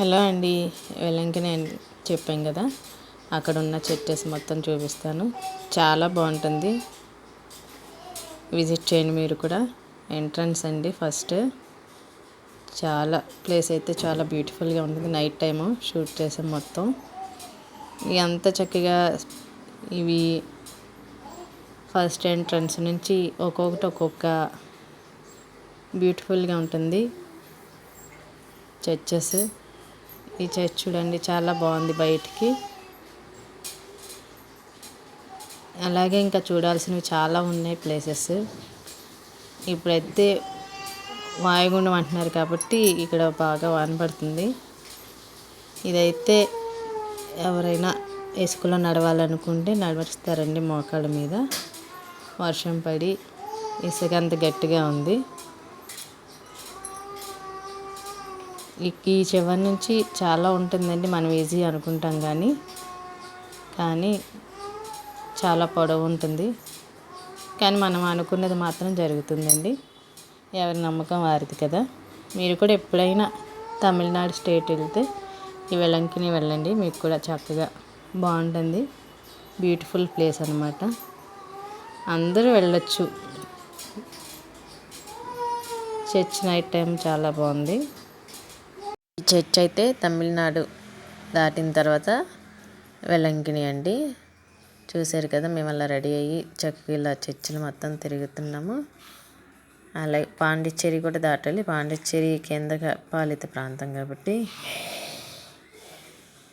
Hello అండి వెలంకి నేను చెప్పాను కదా. అక్కడ ఉన్న చర్చెస్ మొత్తం చూపిస్తాను. చాలా బాగుంటుంది. విజిట్ చేయండి మీరు కూడా. ఎంట్రన్స్ అండి ఫస్ట్. చాలా ప్లేస్ అయితే చాలా బ్యూటిఫుల్గా ఉంటుంది. నైట్ టైము షూట్ చేసాం మొత్తం. ఎంత చక్కగా ఇవి ఫస్ట్ ఎంట్రన్స్ నుంచి ఒక్కొక్కటి ఒక్కొక్క బ్యూటిఫుల్గా ఉంటుంది. చర్చెస్. ఈ చర్చ్ చూడండి చాలా బాగుంది బయటికి. అలాగే ఇంకా చూడాల్సినవి చాలా ఉన్నాయి ప్లేసెస్. ఇప్పుడైతే వాయుగుండం అంటున్నారు కాబట్టి ఇక్కడ బాగా వాన పడుతుంది ఇదైతే ఎవరైనా ఇసుకలో నడవాలనుకుంటే నడవస్తారండి మోకాళ్ళ మీద. వర్షం పడి ఇసుక అంత గట్టిగా ఉంది. ఈ చివరి నుంచి చాలా ఉంటుందండి మనం ఈజీ అనుకుంటాం కానీ. కానీ చాలా పొడవు ఉంటుంది. కానీ మనం అనుకున్నది మాత్రం జరుగుతుందండి. ఎవరి నమ్మకం వారిది కదా. మీరు కూడా ఎప్పుడైనా తమిళనాడు స్టేట్ వెళ్తే ఈ వెలంకిని వెళ్ళండి. మీకు కూడా చక్కగా బాగుంటుంది. బ్యూటిఫుల్ ప్లేస్ అనమాట అందరూ వెళ్ళొచ్చు. చర్చ్ నైట్ టైం చాలా బాగుంది. చర్చ్ అయితే తమిళనాడు దాటిన తర్వాత వెలంకిని అండి. చూశారు కదా మేము అలా రెడీ అయ్యి చక్కగా ఇలా చర్చిలు మొత్తం తిరుగుతున్నాము. అలాగే పాండిచ్చేరి కూడా దాటాలి. పాండిచ్చేరి కేంద్ర పాలిత ప్రాంతం కాబట్టి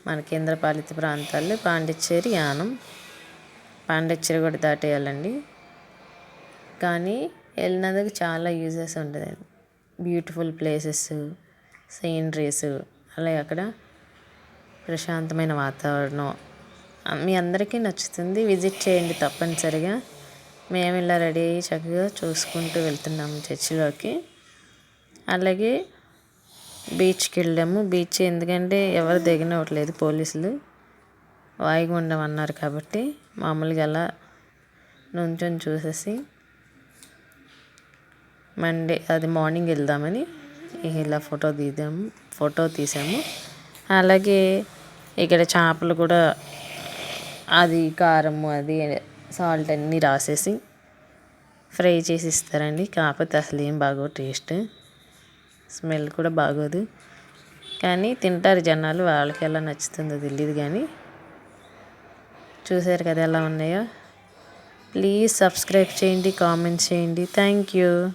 మన కేంద్ర పాలిత ప్రాంతాల్లో పాండిచ్చేరి యానం. పాండిచ్చేరి కూడా దాటేయాలండి. కానీ వెళ్ళినందుకు చాలా యూజెస్ ఉంటుంది బ్యూటిఫుల్ ప్లేసెస్ సీనరీస్ అలాగే అక్కడ ప్రశాంతమైన వాతావరణం. మీ అందరికీ నచ్చుతుంది. విజిట్ చేయండి తప్పనిసరిగా. మేము ఇలా రెడీ అయ్యి చక్కగా చూసుకుంటూ వెళ్తున్నాము చర్చిలోకి. అలాగే బీచ్కి వెళ్ళాము. బీచ్ ఎందుకంటే ఎవరు దిగనివ్వట్లేదు పోలీసులు. వాయిగా ఉండమన్నారు కాబట్టి మామూలుగా అలా నుంచొని చూసేసి మండే అది మార్నింగ్ వెళ్దామని ఇలా ఫోటో తీద్దాము ఫోటో తీసాము. అలాగే ఇక్కడ చేపలు కూడా అది కారం అది సాల్ట్ అన్నీ రాసేసి ఫ్రై చేసి ఇస్తారండి. కాకపోతే అసలు ఏం బాగో టేస్ట్. స్మెల్ కూడా బాగోదు. కానీ తింటారు జనాలు వాళ్ళకి ఎలా నచ్చుతుందో తెలియదు కానీ. చూసారు కదా ఎలా ఉన్నాయో. ప్లీజ్ సబ్స్క్రైబ్ చేయండి కామెంట్ చేయండి. Thank you.